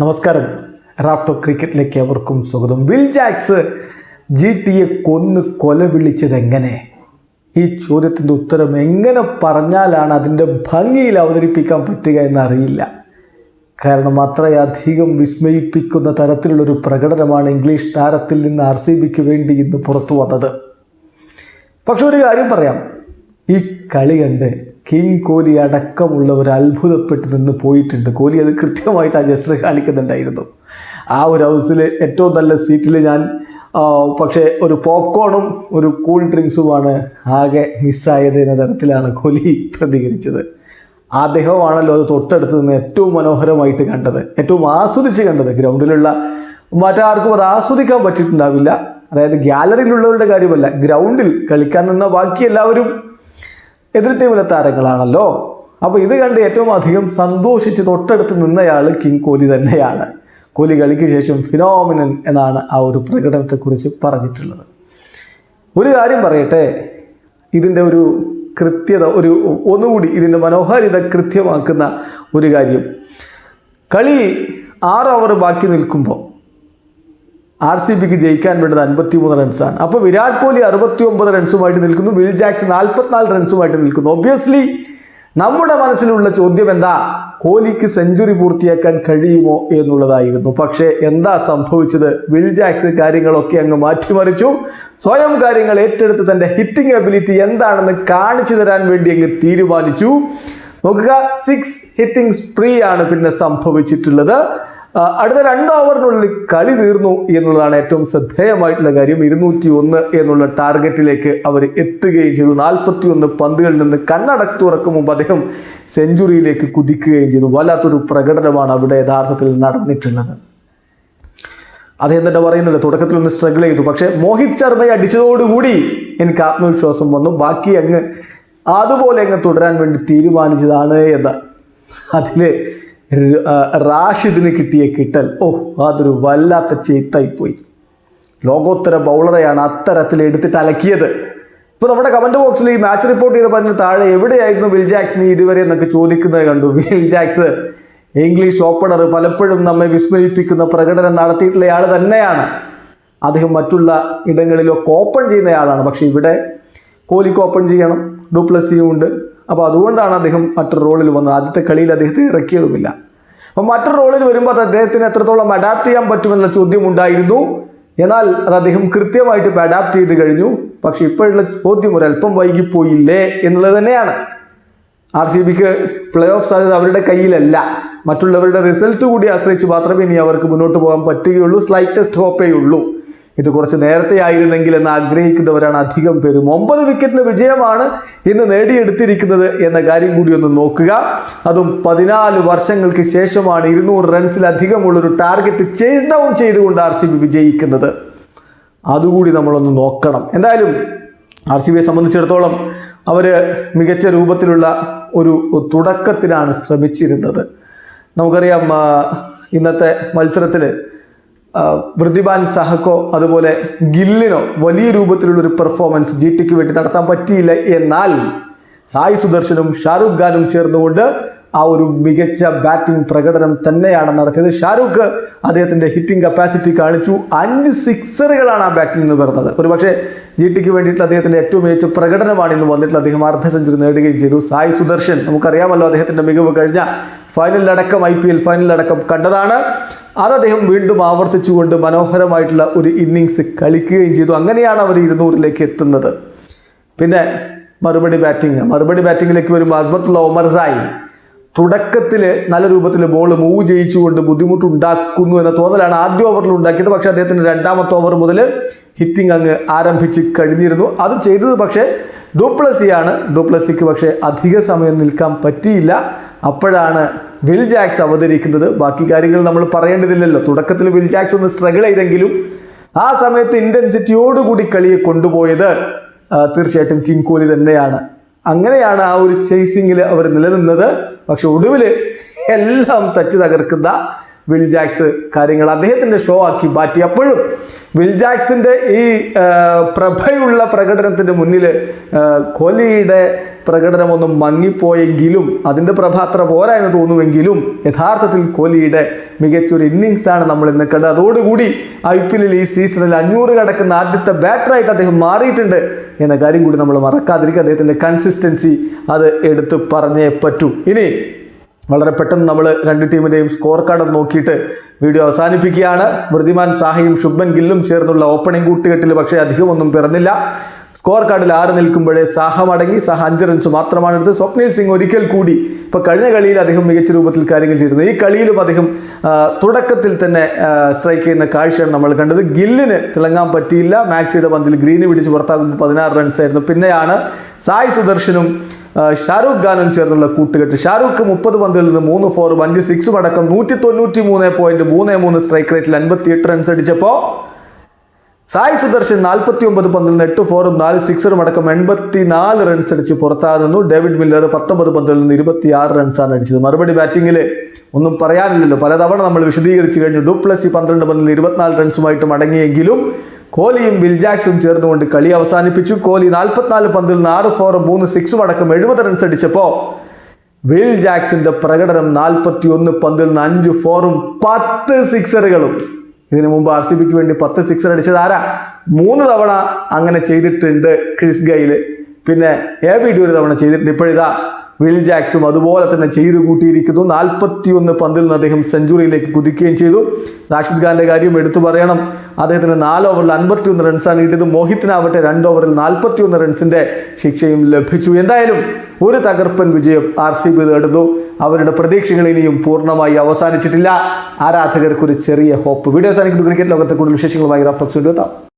നമസ്കാരം. റാഫ്റ്റോ ക്രിക്കറ്റിലേക്ക് അവർക്കും സ്വാഗതം. വിൽ ജാക്സ് ജി ടിയെ കൊന്ന് കൊല വിളിച്ചത് എങ്ങനെ ഈ ചോദ്യത്തിന്റെ ഉത്തരം എങ്ങനെ പറഞ്ഞാലാണ് അതിന്റെ ഭംഗിയിൽ അവതരിപ്പിക്കാൻ പറ്റുക എന്നറിയില്ല. കാരണം അത്രയധികം വിസ്മയിപ്പിക്കുന്ന തരത്തിലുള്ളൊരു പ്രകടനമാണ് ഇംഗ്ലീഷ് താരത്തിൽ നിന്ന് ആർ സി ബിക്ക് വേണ്ടി ഇന്ന് പുറത്തു വന്നത്. പക്ഷെ ഒരു കാര്യം പറയാം. ഈ കളി കണ്ട് കിങ് കോഹ്ലി അടക്കമുള്ളവർ അത്ഭുതപ്പെട്ട് നിന്ന് പോയിട്ടുണ്ട്. കോഹ്ലി അത് കൃത്യമായിട്ട് ആ ജസ്റ്റർ കാണിക്കുന്നുണ്ടായിരുന്നു. ആ ഒരു ഹൗസിൽ ഏറ്റവും നല്ല സീറ്റിൽ ഞാൻ പക്ഷേ ഒരു പോപ്കോണും ഒരു കൂൾ ഡ്രിങ്ക്സുമാണ് ആകെ മിസ്സായത് എന്ന തരത്തിലാണ് കോഹ്ലി പ്രതികരിച്ചത്. അദ്ദേഹമാണല്ലോ അത് തൊട്ടടുത്ത് നിന്ന് ഏറ്റവും മനോഹരമായിട്ട് കണ്ടത് ഏറ്റവും ആസ്വദിച്ച് കണ്ടത്. ഗ്രൗണ്ടിലുള്ള മറ്റാർക്കും അത് ആസ്വദിക്കാൻ പറ്റിയിട്ടുണ്ടാവില്ല. അതായത് ഗ്യാലറിയിലുള്ളവരുടെ കാര്യമല്ല ഗ്രൗണ്ടിൽ കളിക്കാൻ നിന്ന ബാക്കി എല്ലാവരും എതിർ ടീമിലെ താരങ്ങളാണല്ലോ. അപ്പോൾ ഇത് കണ്ട് ഏറ്റവും അധികം സന്തോഷിച്ച് തൊട്ടടുത്ത് നിന്നയാൾ കിങ് കോലി തന്നെയാണ്. കോലി കളിക്ക് ശേഷം ഫിനോമിനൻ എന്നാണ് ആ ഒരു പ്രകടനത്തെക്കുറിച്ച് പറഞ്ഞിട്ടുള്ളത്. ഒരു കാര്യം പറയട്ടെ. ഇതിന്റെ ഒരു കൃത്യത ഒരു ഒന്നുകൂടി ഇതിന്റെ മനോഹാരിത കൃത്യമാക്കുന്ന ഒരു കാര്യം. കളി ആറ് ഓവർ ബാക്കി നിൽക്കുമ്പോൾ ആർ സി ബിക്ക് ജയിക്കാൻ വേണ്ടത് അൻപത്തി മൂന്ന് റൺസാണ്. അപ്പോൾ വിരാട് കോഹ്ലി അറുപത്തി ഒമ്പത് റൺസുമായിട്ട് നിൽക്കുന്നു. വിൽ ജാക്സ് നാൽപ്പത്തിനാല് റൺസുമായിട്ട് നിൽക്കുന്നു. ഒബ്വിയസ്ലി നമ്മുടെ മനസ്സിലുള്ള ചോദ്യം എന്താ കോഹ്ലിക്ക് സെഞ്ചുറി പൂർത്തിയാക്കാൻ കഴിയുമോ എന്നുള്ളതായിരുന്നു. പക്ഷേ എന്താ സംഭവിച്ചത്? വിൽ ജാക്സ് കാര്യങ്ങളൊക്കെ അങ്ങ് മാറ്റിമറിച്ചു. സ്വയം കാര്യങ്ങൾ ഏറ്റെടുത്ത് തന്റെ ഹിറ്റിംഗ് എബിലിറ്റി എന്താണെന്ന് കാണിച്ചു തരാൻ വേണ്ടി അങ്ങ് തീരുമാനിച്ചു. നോക്കുക സിക്സ് ഹിറ്റിംഗ് സ്പ്രീ ആണ് പിന്നെ സംഭവിച്ചിട്ടുള്ളത്. അടുത്ത രണ്ട് ഓവറിനുള്ളിൽ കളി തീർന്നു എന്നുള്ളതാണ് ഏറ്റവും ശ്രദ്ധേയമായിട്ടുള്ള കാര്യം. ഇരുന്നൂറ്റി ഒന്ന് എന്നുള്ള ടാർഗറ്റിലേക്ക് അവർ എത്തുകയും ചെയ്തു. നാൽപ്പത്തി ഒന്ന് പന്തുകളിൽ നിന്ന് കണ്ണടച്ച് തുറക്കും മുമ്പ് അദ്ദേഹം സെഞ്ചുറിയിലേക്ക് കുതിക്കുകയും ചെയ്തു. വല്ലാത്തൊരു പ്രകടനമാണ് അവിടെ യഥാർത്ഥത്തിൽ നടന്നിട്ടുള്ളത്. അദ്ദേഹം തന്നെ പറയുന്നുണ്ട് തുടക്കത്തിൽ ഒന്ന് സ്ട്രഗിൾ ചെയ്തു. പക്ഷേ മോഹിത് ശർമ്മയെ അടിച്ചതോടുകൂടി എനിക്ക് ആത്മവിശ്വാസം വന്നു. ബാക്കി അങ്ങ് അതുപോലെ അങ്ങ് തുടരാൻ വേണ്ടി തീരുമാനിച്ചതാണ് എന്ന്. അതിൽ റാഷിദിന് കിട്ടിയ കിട്ടൽ. ഓ അതൊരു വല്ലാത്ത പോയി. ലോകോത്തര ബൗളറെയാണ് അത്തരത്തിൽ എടുത്തിട്ട് അലക്കിയത്. ഇപ്പോൾ നമ്മുടെ കമന്റ് ബോക്സിൽ ഈ മാച്ച് റിപ്പോർട്ട് ചെയ്ത് പറഞ്ഞ താഴെ എവിടെയായിരുന്നു വിൽജാക്സ് നീ ഇതുവരെ എന്നൊക്കെ ചോദിക്കുന്നത് കണ്ടു. വിൽജാക്സ് ഇംഗ്ലീഷ് ഓപ്പണർ പലപ്പോഴും നമ്മെ വിസ്മയിപ്പിക്കുന്ന പ്രകടനം നടത്തിയിട്ടുള്ള ആൾ തന്നെയാണ്. അദ്ദേഹം മറ്റുള്ള ഇടങ്ങളിലൊക്കെ ഓപ്പൺ ചെയ്യുന്നയാളാണ് പക്ഷേ ഇവിടെ കോഹ്ലിക്ക് ഓപ്പൺ ചെയ്യണം. ഡുപ്ലസിയും ഉണ്ട്. അപ്പോൾ അതുകൊണ്ടാണ് അദ്ദേഹം മറ്റൊരു റോളിൽ വന്നത്. ആദ്യത്തെ കളിയിൽ അദ്ദേഹത്തെ ഇറക്കിയതുമില്ല. അപ്പോൾ മറ്റൊരു റോളിൽ വരുമ്പോൾ അത് അദ്ദേഹത്തിന് എത്രത്തോളം അഡാപ്റ്റ് ചെയ്യാൻ പറ്റുമെന്ന ചോദ്യം ഉണ്ടായിരുന്നു എന്നാൽ അത് അദ്ദേഹം കൃത്യമായിട്ട് ഇപ്പോൾ അഡാപ്റ്റ് ചെയ്ത് കഴിഞ്ഞു. പക്ഷേ ഇപ്പോഴുള്ള ചോദ്യം ഒരല്പം വൈകിപ്പോയില്ലേ എന്നുള്ളത് തന്നെയാണ്. ആർ സി ബിക്ക് പ്ലേ ഓഫ് സാധ്യത അവരുടെ കയ്യിലല്ല. മറ്റുള്ളവരുടെ റിസൾട്ട് കൂടി ആശ്രയിച്ച് മാത്രമേ ഇനി അവർക്ക് മുന്നോട്ട് പോകാൻ പറ്റുകയുള്ളൂ. സ്ലൈറ്റസ്റ്റ് ഹോപ്പേ ഉള്ളൂ ഇത് കുറച്ച് നേരത്തെ ആയിരുന്നെങ്കിൽ എന്ന് ആഗ്രഹിക്കുന്നവരാണ് അധികം പേരും. ഒമ്പത് വിക്കറ്റിന് വിജയമാണ് ഇന്ന് നേടിയെടുത്തിരിക്കുന്നത് എന്ന കാര്യം കൂടി ഒന്ന് നോക്കുക. അതും പതിനാല് വർഷങ്ങൾക്ക് ശേഷമാണ് ഇരുന്നൂറ് റൺസിലധികമുള്ളൊരു ടാർഗറ്റ് ചേസ് ഡൗൺ ചെയ്തുകൊണ്ട് ആർ സി ബി വിജയിക്കുന്നത്. അതുകൂടി നമ്മളൊന്ന് നോക്കണം. എന്തായാലും ആർ സി ബിയെ സംബന്ധിച്ചിടത്തോളം അവർ മികച്ച രൂപത്തിലുള്ള ഒരു തുടക്കത്തിനാണ് ശ്രമിച്ചിരുന്നത്. നമുക്കറിയാം ഇന്നത്തെ മത്സരത്തിൽ വൃദ്ധിമാൻ സഹക്കോ അതുപോലെ ഗില്ലിനോ വലിയ രൂപത്തിലുള്ള ഒരു പെർഫോമൻസ് ജി ടിക്ക് വേണ്ടി നടത്താൻ പറ്റിയില്ല. എന്നാൽ സായി സുദർശനും ഷാരൂഖ് ഖാനും ചേർന്നുകൊണ്ട് ആ ഒരു മികച്ച ബാറ്റിംഗ് പ്രകടനം തന്നെയാണ് നടത്തിയത്. ഷാരൂഖ് അദ്ദേഹത്തിന്റെ ഹിറ്റിംഗ് കപ്പാസിറ്റി കാണിച്ചു. അഞ്ച് സിക്സറുകളാണ് ആ ബാറ്റിൽ നിന്ന് വരുന്നത് ഒരു പക്ഷേ ജി ടിക്ക് വേണ്ടിയിട്ട് അദ്ദേഹത്തിന്റെ ഏറ്റവും മികച്ച പ്രകടനമാണ് ഇന്ന് വന്നിട്ടുള്ള അദ്ദേഹം അർദ്ധ സെഞ്ചുറി നേടുകയും ചെയ്തു. സായി സുദർശൻ നമുക്കറിയാമല്ലോ അദ്ദേഹത്തിന്റെ മികവ് കഴിഞ്ഞ ഫൈനലിലടക്കം ഐ പി എൽ ഫൈനലിലടക്കം കണ്ടതാണ്. അത് അദ്ദേഹം വീണ്ടും ആവർത്തിച്ചുകൊണ്ട് മനോഹരമായിട്ടുള്ള ഒരു ഇന്നിങ്സ് കളിക്കുകയും ചെയ്തു. അങ്ങനെയാണ് അവർ ഇരുന്നൂറിലേക്ക് എത്തുന്നത്. പിന്നെ മറുപടി ബാറ്റിംഗ് മറുപടി ബാറ്റിങ്ങിലേക്ക് വരുമ്പോൾ അസ്മത്തുള്ള ഒമർസായി തുടക്കത്തിൽ നല്ല രൂപത്തിൽ ബോൾ മൂവ് ചെയ്യിച്ചുകൊണ്ട് ബുദ്ധിമുട്ടുണ്ടാക്കുന്നു എന്ന തോന്നലാണ് ആദ്യ ഓവറിൽ ഉണ്ടാക്കിയത്. പക്ഷേ അദ്ദേഹത്തിന്റെ രണ്ടാമത്തെ ഓവർ മുതൽ ഹിറ്റിംഗ് അങ്ങ് ആരംഭിച്ച് കഴിഞ്ഞിരുന്നു. അത് ചെയ്തത് പക്ഷേ ഡുപ്ലസിയാണ്. ഡുപ്ലസിക്ക് പക്ഷേ അധിക സമയം നിൽക്കാൻ പറ്റിയില്ല. അപ്പോഴാണ് വിൽ ജാക്സ് അവതരിക്കുന്നത്. ബാക്കി കാര്യങ്ങൾ നമ്മൾ പറയേണ്ടതില്ലല്ലോ. തുടക്കത്തിൽ വിൽ ജാക്സ് ഒന്ന് സ്ട്രഗിൾ ചെയ്തെങ്കിലും ആ സമയത്ത് ഇന്റൻസിറ്റിയോടുകൂടി കളിയെ കൊണ്ടുപോയത് തീർച്ചയായിട്ടും കിങ് കോഹ്ലി തന്നെയാണ്. അങ്ങനെയാണ് ആ ഒരു ചേസിങ്ങിൽ അവർ നിലനിന്നത്. പക്ഷെ ഒടുവിൽ എല്ലാം തച്ചു തകർക്കുന്ന വിൽ ജാക്സ് കാര്യങ്ങൾ അദ്ദേഹത്തിന്റെ ഷോ ആക്കി മാറ്റി അപ്പോഴും വിൽ ജാക്സിന്റെ ഈ പ്രഭയുള്ള പ്രകടനത്തിന് മുന്നിൽ കോഹ്ലിയുടെ പ്രകടനമൊന്നും മങ്ങിപ്പോയെങ്കിലും അതിന്റെ പ്രഭ അത്ര പോരാ എന്ന് തോന്നുമെങ്കിലും യഥാർത്ഥത്തിൽ കോഹ്ലിയുടെ മികച്ചൊരു ഇന്നിങ്സാണ് നമ്മൾ ഇന്ന് കണ്ടത്. അതോടുകൂടി ഐ പി എല്ലിൽ ഈ സീസണിൽ അഞ്ഞൂറ് കടക്കുന്ന ആദ്യത്തെ ബാറ്ററായിട്ട് അദ്ദേഹം മാറിയിട്ടുണ്ട് എന്ന കാര്യം കൂടി നമ്മൾ മറക്കാതിരിക്കുക. അദ്ദേഹത്തിന്റെ കൺസിസ്റ്റൻസി അത് എടുത്ത് പറഞ്ഞേ പറ്റൂ. ഇനി വളരെ പെട്ടെന്ന് നമ്മൾ രണ്ട് ടീമിന്റെയും സ്കോർ കാർഡ് നോക്കിയിട്ട് വീഡിയോ അവസാനിപ്പിക്കുകയാണ്. വൃദ്ധിമാൻ സാഹയും ശുഭൻ ഗില്ലും ചേർന്നുള്ള ഓപ്പണിംഗ് കൂട്ടുകെട്ടിൽ പക്ഷേ അധികമൊന്നും പിറന്നില്ല. സ്കോർ കാർഡിൽ ആറ് നിൽക്കുമ്പോഴേ സാഹ മടങ്ങി സാഹ അഞ്ച് റൺസ് മാത്രമാണ് എടുത്ത്. സ്വപ്നിൽ സിംഗ് ഒരിക്കൽ കൂടി ഇപ്പോൾ കഴിഞ്ഞ കളിയിൽ അദ്ദേഹം മികച്ച രൂപത്തിൽ കാര്യങ്ങൾ ചെയ്തിരുന്നു. ഈ കളിയിലും അദ്ദേഹം തുടക്കത്തിൽ തന്നെ സ്ട്രൈക്ക് ചെയ്യുന്ന കാഴ്ചയാണ് നമ്മൾ കണ്ടത്. ഗില്ലിന് തിളങ്ങാൻ പറ്റിയില്ല. മാക്സിയുടെ പന്തിൽ ഗ്രീന് പിടിച്ച് പുറത്താകുമ്പോൾ പതിനാറ് റൺസ് ആയിരുന്നു. പിന്നെയാണ് സായ് സുദർശനും ഷാരൂഖ് ഖാനും ചേർന്നുള്ള കൂട്ടുകെട്ട്. ഷാരൂഖ് മുപ്പത് പന്തിൽ നിന്ന് മൂന്ന് ഫോറും അഞ്ച് സിക്സും അടക്കം നൂറ്റി തൊണ്ണൂറ്റി മൂന്ന് പോയിന്റ് മൂന്ന് മൂന്ന് സ്ട്രൈക്ക് റേറ്റിൽ അൻപത്തി എട്ട് റൺസ് അടിച്ചപ്പോൾ സായ് സുദർശൻ നാൽപ്പത്തി ഒമ്പത് പന്തിൽ നിന്ന് എട്ട് ഫോറും നാല് സിക്സറും അടക്കം എൺപത്തി നാല് റൺസ് അടിച്ച് പുറത്താകുന്നു ഡേവിഡ് മില്ലർ പത്തൊമ്പത് പന്തിൽ നിന്ന് ഇരുപത്തി ആറ് റൺസാണ് അടിച്ചത്. മറുപടി ബാറ്റിംഗിൽ ഒന്നും പറയാനില്ലല്ലോ. പലതവണ നമ്മൾ വിശദീകരിച്ചു കഴിഞ്ഞു. ഡുപ്ലസി പന്ത്രണ്ട് പന്തിൽ ഇരുപത്തിനാല് റൺസുമായിട്ട് മടങ്ങിയെങ്കിലും കോഹ്ലിയും വിൽജാക്സും ചേർന്നുകൊണ്ട് കളി അവസാനിപ്പിച്ചു. കോഹ്ലി നാൽപ്പത്തിനാല് പന്തിൽ നിന്ന് ആറ് ഫോറും മൂന്ന് സിക്സും അടക്കം എഴുപത് റൺസ് അടിച്ചപ്പോൾ വിൽ ജാക്സിന്റെ പ്രകടനം നാൽപ്പത്തി ഒന്ന് പന്തിൽ നിന്ന് അഞ്ച് ഫോറും പത്ത് സിക്സറുകളും ഇതിനു മുമ്പ് ആർ സി ബിക്ക് വേണ്ടി പത്ത് സിക്സർ അടിച്ചത് ആരാ? മൂന്ന് തവണ അങ്ങനെ ചെയ്തിട്ടുണ്ട് ക്രിസ് ഗൈൽ പിന്നെ എ ബി ഡി ഒരു തവണ ചെയ്തിട്ടുണ്ട്. ഇപ്പോഴിതാ വിൽ ജാക്സും അതുപോലെ തന്നെ ചെയ്തു കൂട്ടിയിരിക്കുന്നു. നാൽപ്പത്തി ഒന്ന് പന്തിൽ നിന്ന് അദ്ദേഹം സെഞ്ചുറിയിലേക്ക് കുതിക്കുകയും ചെയ്തു. റാഷിദ് ഖാന്റെ കാര്യം എടുത്തു പറയണം. അദ്ദേഹത്തിന് നാല് ഓവറിൽ അൻപത്തി ഒന്ന് റൺസാണ് കിട്ടിയത്. മോഹിത്തിനാവട്ടെ രണ്ട് ഓവറിൽ നാൽപ്പത്തി ഒന്ന് റൺസിന്റെ ശിക്ഷയും ലഭിച്ചു. എന്തായാലും ഒരു തകർപ്പൻ വിജയം ആർ സി ബി നേടുന്നു. അവരുടെ പ്രതീക്ഷകൾ ഇനിയും പൂർണമായി അവസാനിച്ചിട്ടില്ല. ആരാധകർക്ക് ഒരു ചെറിയ ഹോപ്പ്. വീഡിയോ അവസാനിക്കുന്ന. ക്രിക്കറ്റ് ലോകത്തെ കൂടുതൽ വിശേഷങ്ങളുമായി റഫ്ലക്സ് എത്താം.